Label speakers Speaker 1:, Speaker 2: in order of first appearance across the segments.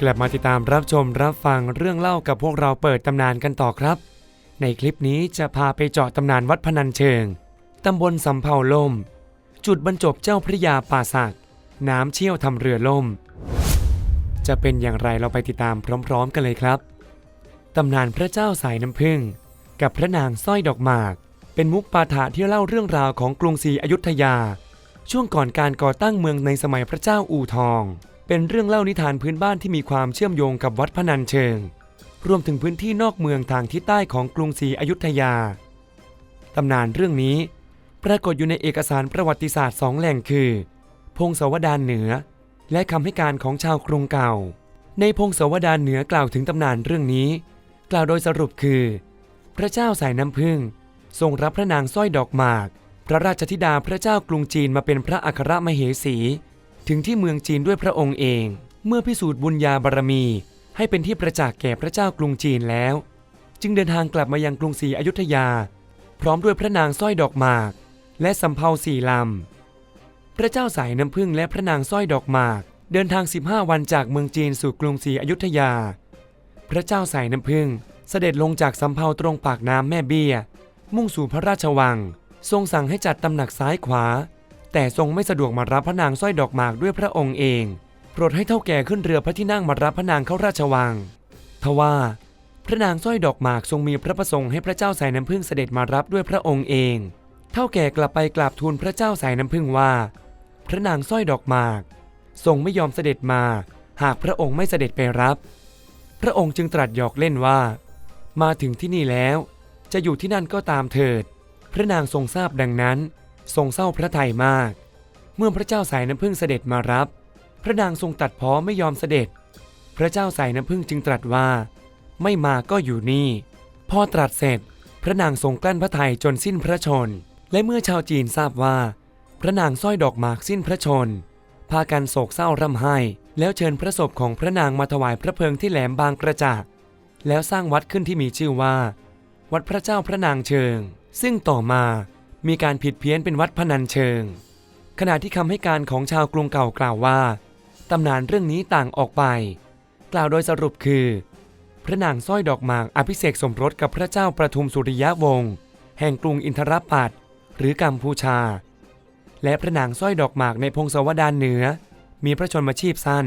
Speaker 1: กลับมาติดตามรับชมรับฟังเรื่องเล่ากับพวกเราเปิดตำนานกันต่อครับ ในคลิปนี้จะพาไปเจาะตำนานวัดพนัญเชิง ตำบลสำเภาล่ม จุดบรรจบเจ้าพระยาป่าสักน้ำเชี่ยวทำเรือล่ม จะเป็นอย่างไรเราไปติดตามพร้อม ๆ กันเลยครับ ตำนานพระเจ้าสายน้ำผึ้งกับพระนางสร้อยดอกหมาก เป็นมุกปาฐะที่เล่าเรื่องราวของกรุงศรีอยุธยา ช่วงก่อนการก่อตั้งเมืองในสมัยพระเจ้าอู่ทอง เป็นเรื่องเล่านิทานพื้นบ้านที่มีความเชื่อมโยงกับวัดพนัญเชิง รวมถึงพื้นที่นอกเมืองทางทิศใต้ของกรุงศรีอยุธยา ตำนานเรื่องนี้ ปรากฏอยู่ในเอกสารประวัติศาสตร์สองแหล่งคือ พงศาวดารเหนือ และคำให้การของชาวกรุงเก่า ในพงศาวดารเหนือกล่าวถึงตำนานเรื่องนี้ กล่าวโดยสรุปคือ พระเจ้าสายน้ำพึ่ง ทรงรับพระนางสร้อยดอกหมาก พระราชธิดาพระเจ้ากรุงจีนมาเป็นพระอัครมเหสี ถึงที่เมืองจีนด้วยพระองค์เอง เมื่อพิสูจน์บุญญาบารมี ให้เป็นที่ประจักษ์แก่พระเจ้ากรุงจีนแล้ว จึงเดินทางกลับมายังกรุงศรีอยุธยา พร้อมด้วยพระนางสร้อยดอกหมาก และสำเภาสี่ลำ พระเจ้าสายน้ำพึ่งและพระนางสร้อยดอกหมาก เดินทาง 15 วันจากเมืองจีนสู่กรุงศรีอยุธยา พระเจ้าสายน้ำพึ่งเสด็จลงจากสำเภาตรงปากน้ำแม่เบี้ย มุ่งสู่พระราชวัง ทรงสั่งให้จัดตำหนักซ้ายขวา แต่ทรงไม่สะดวกมารับพระนางสร้อยดอกหมากด้วยพระองค์เอง โปรดให้เท่าแก่ขึ้นเรือพระที่นั่งมารับพระนางเข้าราชวัง ทว่า พระนางสร้อยดอกหมากทรงมีพระประสงค์ให้พระเจ้าสายน้ำพึ่งเสด็จมารับด้วยพระองค์เอง เท่าแก่กลับไปกราบทูลพระเจ้าสายน้ำพึ่งว่า พระนางสร้อยดอกหมาก ทรงไม่ยอมเสด็จมา หากพระองค์ไม่เสด็จไปรับ พระองค์จึงตรัสหยอกเล่นว่า มาถึงที่นี่แล้ว จะอยู่ที่นั่นก็ตามเถิด พระนางทรงทราบดังนั้น ทรงเศร้าพระทัยมาก เมื่อพระเจ้าสายน้ำพึ่งเสด็จมารับ พระนางทรงตัดพ้อไม่ยอมเสด็จ พระเจ้าสายน้ำพึ่งจึงตรัสว่า ไม่มาก็อยู่นี่ พอตรัสเสร็จ พระนางทรงกลั้นพระทัยจนสิ้นพระชน และเมื่อชาวจีนทราบว่า พระนางสร้อยดอกหมากสิ้นพระชน พากันโศกเศร้าร่ำไห้ แล้วเชิญพระศพของพระนางมาถวายพระเพลิงที่แหลมบางกระจากแล้วสร้างวัดขึ้นที่มีชื่อว่า วัดพระเจ้าพระนางเชิง ซึ่งต่อมา มีการผิดเพี้ยนเป็นวัดพนัญเชิง ขณะที่คำให้การของชาวกรุงเก่ากล่าวว่าตำนานเรื่องนี้ต่างออกไป กล่าวโดยสรุปคือ พระนางสร้อยดอกหมากอภิเษกสมรสกับพระเจ้าประทุมสุริยะวงศ์แห่งกรุงอินทรปัตหรือกัมพูชา และพระนางสร้อยดอกหมากในพงศาวดารเหนือ มีพระชนมชีพสั้น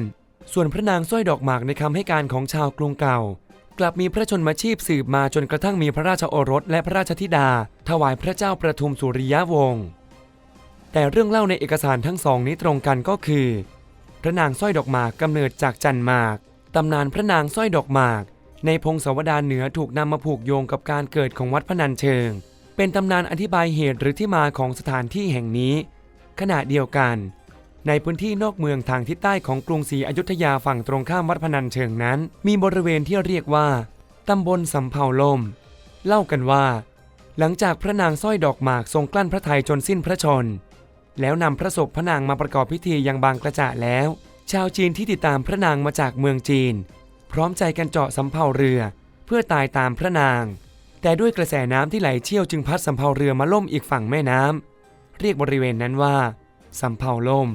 Speaker 1: ส่วนพระนางสร้อยดอกหมากในคำให้การของชาวกรุงเก่า กลับมีพระชนมาชีพสืบมาจนกระทั่งมีพระราชโอรสและพระราชธิดา ถวายพระเจ้าประทุมสุริยะวงศ์แต่เรื่องเล่าในเอกสารทั้งสองนี้ตรงกันก็คือ พระนางสร้อยดอกหมากกำเนิดจากจันหมากตำนานพระนางสร้อยดอกหมาก ในพงศาวดารเหนือถูกนำมาผูกโยงกับการเกิดของวัดพนัญเชิง เป็นตำนานอธิบายเหตุหรือที่มาของสถานที่แห่งนี้ ขณะเดียวกัน ในพื้นที่นอกเมืองทางทิศใต้ของกรุงศรีอยุธยาฝั่งตรงข้ามวัดพนัญเชิงนั้น มีบริเวณที่เรียกว่าตำบลสำเภาลมเล่ากันว่า หลังจากพระนางสร้อยดอกหมากทรงกลั้นพระทัยจนสิ้นพระชน แล้วนำพระศพพระนางมาประกอบพิธียังบางกระจะแล้ว ชาวจีนที่ติดตามพระนางมาจากเมืองจีน พร้อมใจกันเจาะสำเภาเรือ เพื่อตายตามพระนาง แต่ด้วยกระแสน้ำที่ไหลเชี่ยวจึงพัดสำเภาเรือมาล่มอีกฝั่งแม่น้ำเรียกบริเวณนั้นว่าสำเภาล่ม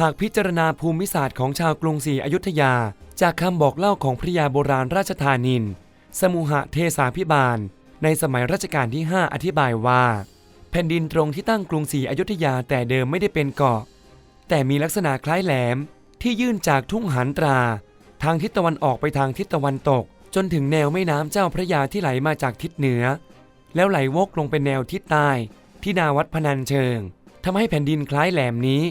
Speaker 1: หากพิจารณาภูมิศาสตร์ของชาวกรุงศรีอยุธยา จากคำบอกเล่าของพระยาโบราณราชธานิน สมุหะเทสาพิบาล ในสมัยรัชกาลที่ 5 อธิบายว่า แผ่นดินตรงที่ตั้งกรุงศรีอยุธยาแต่เดิมไม่ได้เป็นเกาะ แต่มีลักษณะคล้ายแหลมที่ยื่นจากทุ่งหันตรา ทางทิศตะวันออกไปทางทิศตะวันตก จนถึงแนวแม่น้ำเจ้าพระยาที่ไหลมาจากทิศเหนือ แล้วไหลวกลงเป็นแนวทิศใต้ ที่นาวัดพนัญเชิง ทำให้แผ่นดินคล้ายแหลมนี้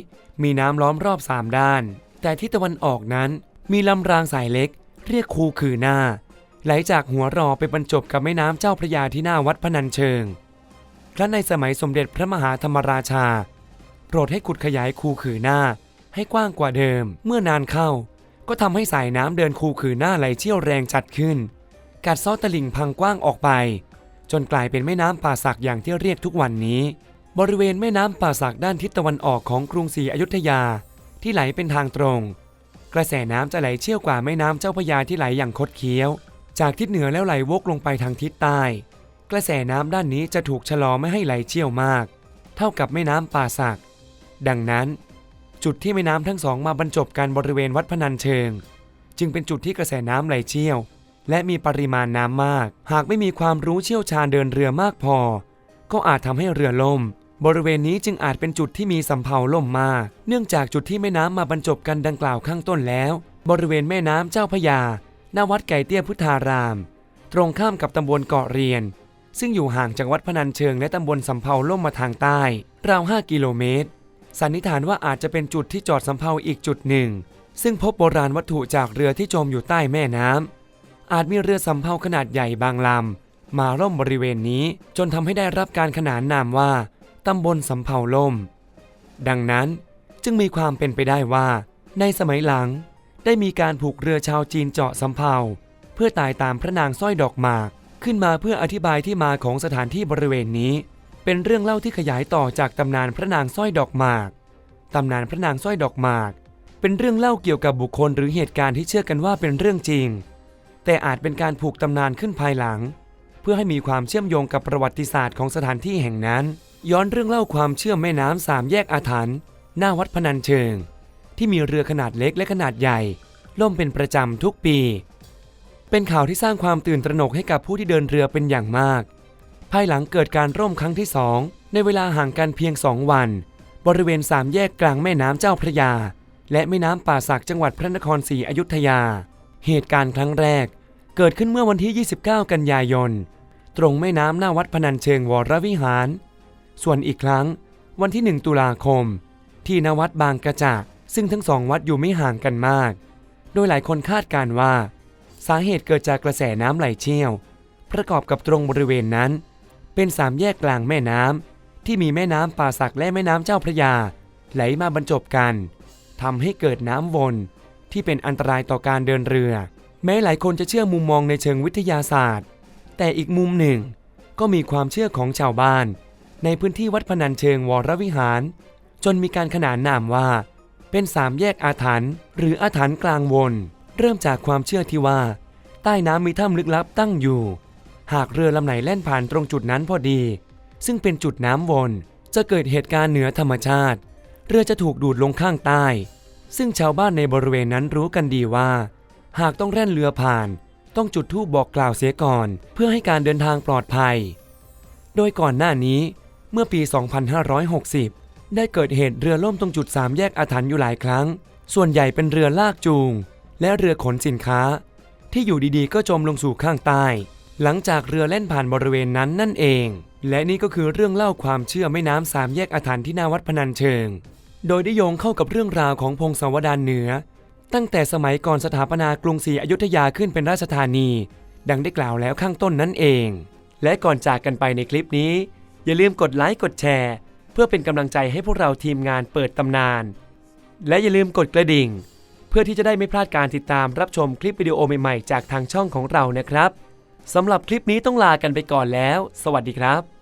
Speaker 1: มีน้ำล้อมรอบสามด้าน แต่ทิศตะวันออกนั้นมีลำรางสายเล็ก เรียกคูคือหน้า ไหลจากหัวรอไปบรรจบกับแม่น้ำเจ้าพระยาที่หน้าวัดพนัญเชิงครั้นในสมัยสมเด็จพระมหาธรรมราชา โปรดให้ขุดขยายคูขือหน้า ให้กว้างกว่าเดิม เมื่อนานเข้า ก็ทำให้สายน้ำเดินคูขือหน้าไหลเชี่ยวแรงจัดขึ้น กัดซ้อตลิ่งพังกว้างออกไป จนกลายเป็นแม่น้ำป่าสักอย่างที่เรียกทุกวันนี้ บริเวณแม่น้ำป่าสักด้านทิศตะวันออกของกรุงศรีอยุธยาที่ไหลเป็นทางตรง กระแสน้ำจะไหลเชี่ยวกว่าแม่น้ำเจ้าพระยาที่ไหลอย่างคดเคี้ยว จากทิศเหนือแล้วไหลวกลงไปทางทิศใต้ กระแสน้ำด้านนี้จะถูกชะลอไม่ให้ไหลเชี่ยวมาก เท่ากับแม่น้ำป่าสัก ดังนั้น จุดที่แม่น้ำทั้งสองมาบรรจบกันบริเวณวัดพนัญเชิง จึงเป็นจุดที่กระแสน้ำไหลเชี่ยว และมีปริมาณน้ำมาก หากไม่มีความรู้เชี่ยวชาญเดินเรือมากพอ ก็อาจทำให้เรือล่ม บริเวณนี้จึงอาจเป็นจุดที่มีสำเภาล่มมา เนื่องจากจุดที่แม่น้ำมาบรรจบกันดังกล่าวข้างต้นแล้ว บริเวณแม่น้ำเจ้าพยาหน้าวัดไก่เตี้ยพุทธาราม ตรงข้ามกับตำบลเกาะเรียน ซึ่งอยู่ห่างจากวัดพนัญเชิงและตำบลสำเภาล่มมาทางใต้ ราว 5 กิโลเมตร สันนิษฐานว่าอาจจะเป็นจุดที่จอดสำเภาอีกจุดหนึ่ง ซึ่งพบโบราณวัตถุจากเรือที่จมอยู่ใต้แม่น้ำอาจมีเรือสำเภาขนาดใหญ่บางลำมาร่มบริเวณนี้จนทำให้ได้รับการขนานนามว่า ตำบลสำเภาล่ม ดังนั้นจึงมีความเป็นไปได้ว่า ในสมัยหลังได้มีการผูกเรือชาวจีนเจาะสำเภาเพื่อตายตามพระนางสร้อยดอกหมากขึ้นมาเพื่ออธิบายที่มาของสถานที่บริเวณนี้ เป็นเรื่องเล่าที่ขยายต่อจากตำนานพระนางสร้อยดอกหมากตำนานพระนางสร้อยดอกหมาก เป็นเรื่องเล่าเกี่ยวกับบุคคลหรือเหตุการณ์ที่เชื่อกันว่าเป็นเรื่องจริง แต่อาจเป็นการผูกตำนานขึ้นภายหลัง เพื่อให้มีความเชื่อมโยงกับประวัติศาสตร์ของสถานที่แห่งนั้น ย้อนเรื่องเล่าความเชื่อมแม่น้ำสามแยกอาถรรพ์หน้าวัดพนัญเชิง ที่มีเรือขนาดเล็กและขนาดใหญ่ ล่มเป็นประจำทุกปี เป็นข่าวที่สร้างความตื่นตระหนกให้กับผู้ที่เดินเรือเป็นอย่างมาก ภายหลังเกิดการร่มครั้งที่สองในเวลาห่างกันเพียงสองวัน บริเวณสามแยกกลางแม่น้ำเจ้าพระยา และแม่น้ำป่าสักจังหวัดพระนครศรีอยุธยา เหตุการณ์ครั้งแรก เกิดขึ้นเมื่อวันที่ 29 กันยายน ตรงแม่น้ำหน้าวัดพนัญเชิงวรวิหาร ส่วนอีกครั้ง วันที่ 1 ตุลาคม ที่นวัดบางกระจากซึ่งทั้งสองวัดอยู่ไม่ห่างกันมาก โดยหลายคนคาดการว่า สาเหตุเกิดจากกระแสน้ำไหลเชี่ยว ประกอบกับตรงบริเวณนั้น เป็นสามแยกกลางแม่น้ำที่มีแม่น้ำป่าสักและแม่น้ำเจ้าพระยา ไหลมาบรรจบกันทำให้เกิดน้ำวนที่เป็นอันตรายต่อการเดินเรือ แม้หลายคนจะเชื่อมุมมองในเชิงวิทยาศาสตร์ แต่อีกมุมหนึ่ง ก็มีความเชื่อของชาวบ้าน ในพื้นที่วัดพนัญเชิงวรวิหาร จนมีการขนานนามว่า เป็นสามแยกอาถรรพ์หรืออาถรรพ์กลางวน เริ่มจากความเชื่อที่ว่า ใต้น้ำมีถ้ำลึกลับตั้งอยู่ หากเรือลำไหนแล่นผ่านตรงจุดนั้นพอดี ซึ่งเป็นจุดน้ำวน จะเกิดเหตุการณ์เหนือธรรมชาติ เรือจะถูกดูดลงข้างใต้ ซึ่งชาวบ้านในบริเวณนั้นรู้กันดีว่า หากต้องแล่นเรือผ่านต้องจุดธูปบอกกล่าวเสียก่อน เพื่อให้การเดินทางปลอดภัย โดยก่อนหน้านี้ เมื่อปี 2560 ได้เกิดเหตุเรือล่มตรงจุดสามแยกอาถรรพ์อยู่หลายครั้ง ส่วนใหญ่เป็นเรือลากจูง และเรือขนสินค้า ที่อยู่ดีๆ ก็จมลงสู่ข้างใต้ หลังจากเรือแล่นผ่านบริเวณนั้นนั่นเอง และนี่ก็คือเรื่องเล่าความเชื่อแม่น้ำสามแยกอาถรรพ์ที่หน้าวัดพนัญเชิง โดยได้โยงเข้ากับเรื่องราวของพงศาวดารเหนือ ตั้งแต่สมัยก่อนสถาปนากรุงศรีอยุธยาขึ้นเป็นราชธานี ดังได้กล่าวแล้วข้างต้นนั่นเอง และก่อนจากกันไปในคลิปนี้ อย่าลืมกดไลค์กดแชร์ เพื่อเป็นกำลังใจให้พวกเราทีมงานเปิดตำนาน และอย่าลืมกดกระดิ่ง เพื่อที่จะได้ไม่พลาดการติดตามรับชมคลิปวิดีโอใหม่ๆ จากทางช่องของเรานะครับสำหรับคลิปนี้ต้องลากันไปก่อนแล้ว สวัสดีครับ